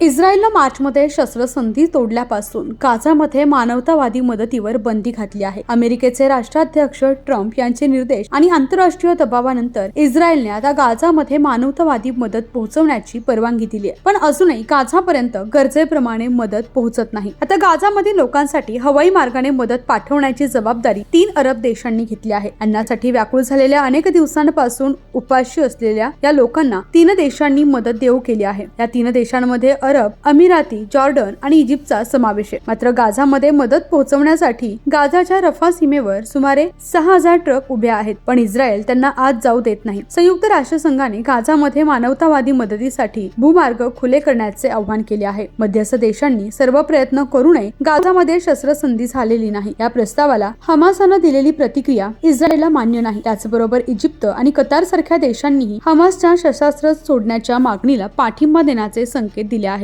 इस्रायलनं मार्चमध्ये शस्त्रसंधी तोडल्यापासून गाझामध्ये मानवतावादी मदतीवर बंदी घातली आहे. अमेरिकेचे राष्ट्राध्यक्ष ट्रम्प यांचे निर्देश आणि आंतरराष्ट्रीय दबावानंतर इस्रायलने आता गाझामध्ये मानवतावादी मदत पोहोचवण्याची परवानगी दिली आहे. पण अजूनही गाझापर्यंत गरजेप्रमाणे मदत पोहोचत नाही. आता गाझामधील लोकांसाठी हवाई मार्गाने मदत पाठवण्याची जबाबदारी तीन अरब देशांनी घेतली आहे. अन्नासाठी व्याकुळ झालेल्या अनेक दिवसांपासून उपाशी असलेल्या या लोकांना तीन देशांनी मदत देऊ केली आहे. या तीन देशांमध्ये अरब अमिराती जॉर्डन आणि इजिप्तचा समावेश आहे. मात्र गाझामध्ये मदत पोहोचवण्यासाठी गाझाच्या रफा सीमेवर सुमारे सहा हजार ट्रक उभे आहेत पण इस्रायल त्यांना आज जाऊ देत नाही. संयुक्त राष्ट्रसंघाने गाझामध्ये मानवतावादी मदतीसाठी भूमार्ग खुले करण्याचे आवाहन केले आहे. मध्यस्थ देशांनी सर्व प्रयत्न करूनही गाझामध्ये शस्त्रसंधी झालेली नाही. या प्रस्तावाला हमासानं दिलेली प्रतिक्रिया इस्रायलला मान्य नाही. त्याचबरोबर इजिप्त आणि कतार सारख्या देशांनीही हमासच्या शस्त्रास्त्र सोडण्याच्या मागणीला पाठिंबा देण्याचे संकेत दिले आहेत